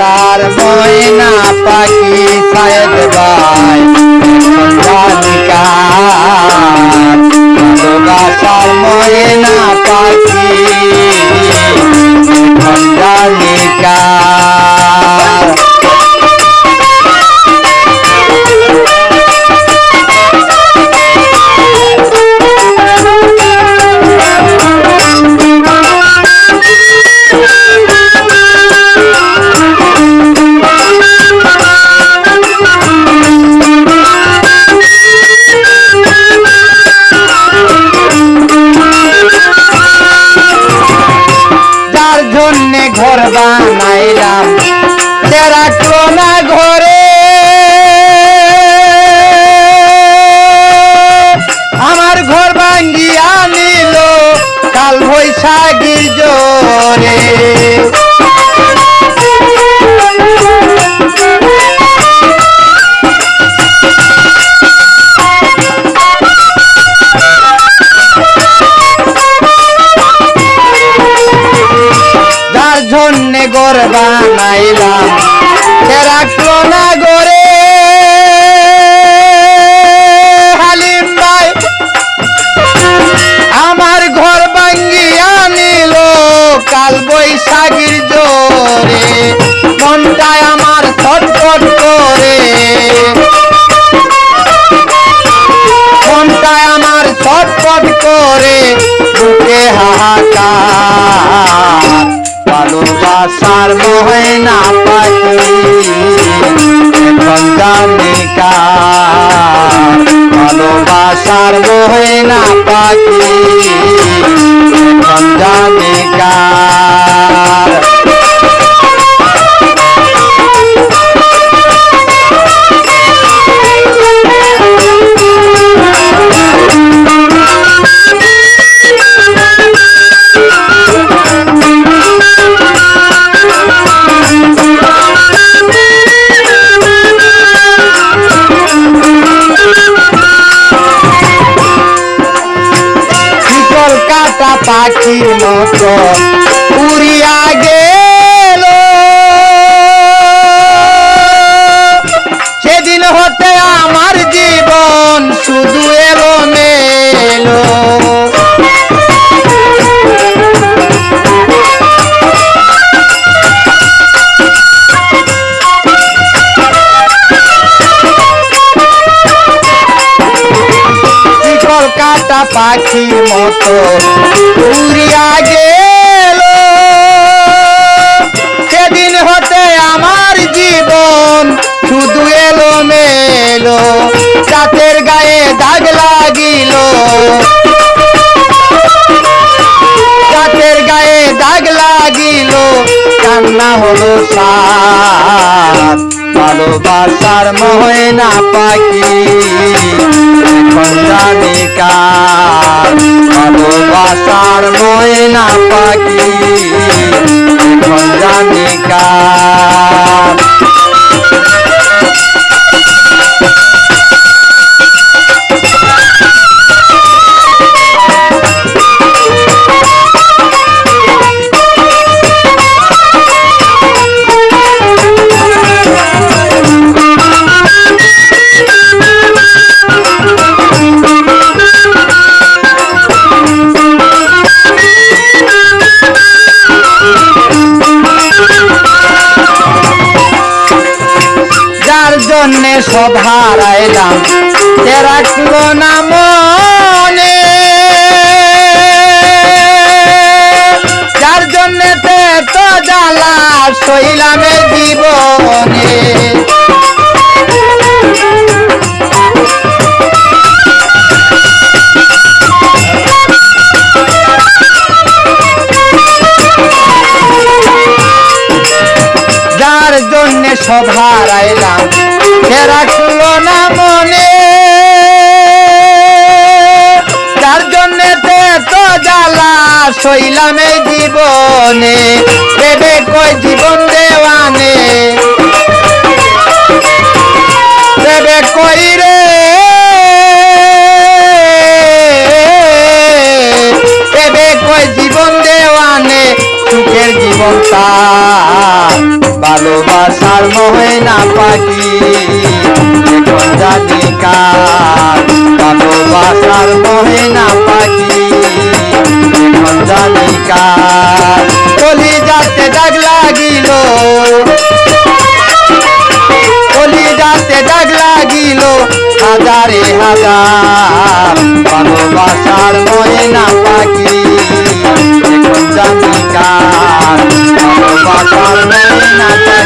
ভালোবাসার ময়না পাখি সায়দ বাই। ভণ্ডালিকা ভালোবাসার ময়না পাখি। জানিকার ঘর বানাইলাম। তেরা রাখল না ঘরে জন্যে ঘর বানাইলাম। সে রাখল না গরে হালিম ভাই, আমার ঘর ভাঙ্গিয়া নিল কাল বৈশাখীর জোরে। মনটায় আমার ছটফট করে। মনটায় আমার ছটফট করে। ভালোবাসার গহনা পাখি। এখন জানিকার পাখির মতো উড়িয়া গেল পাখির মতো। উড়িয়া গেল। সেদিন হতে আমার জীবন শুধু এলো মেলো চাতের গায়ে দাগ লাগিল। চাতের গায়ে দাগ লাগিল। কান্না হলো সাত। ভালোবাসার ময়না পাখি। এখন জানি কার ভালোবাসার ময়না পাখি। এখন জানি জন্যে সব হারাইলাম। সে রাখল না মনে? যার জন্যে তে জ্বালা শৈলামে জীবনে। সব হারাইলাম। সে রাখল না মনে। যার জন্যে তো জ্বালা সইলাম এই জীবনে, দেবে কই জীবন দেওয়ানে? দেবে কই রে? দেবে কই জীবন দেওয়ানে? সুখের জীবন তার। ভালোবাসার মহিনা পাখি। এখন জানি কার ভালোবাসার মহিনা পাখি। এখন জানি কার কলি যাতে ডাক লাগিল। কলি যাতে ডাক লাগিল, হাজারে হাজার। ভালোবাসার ময়না পাখি। এখন জানি কার ভালোবাসার Bye.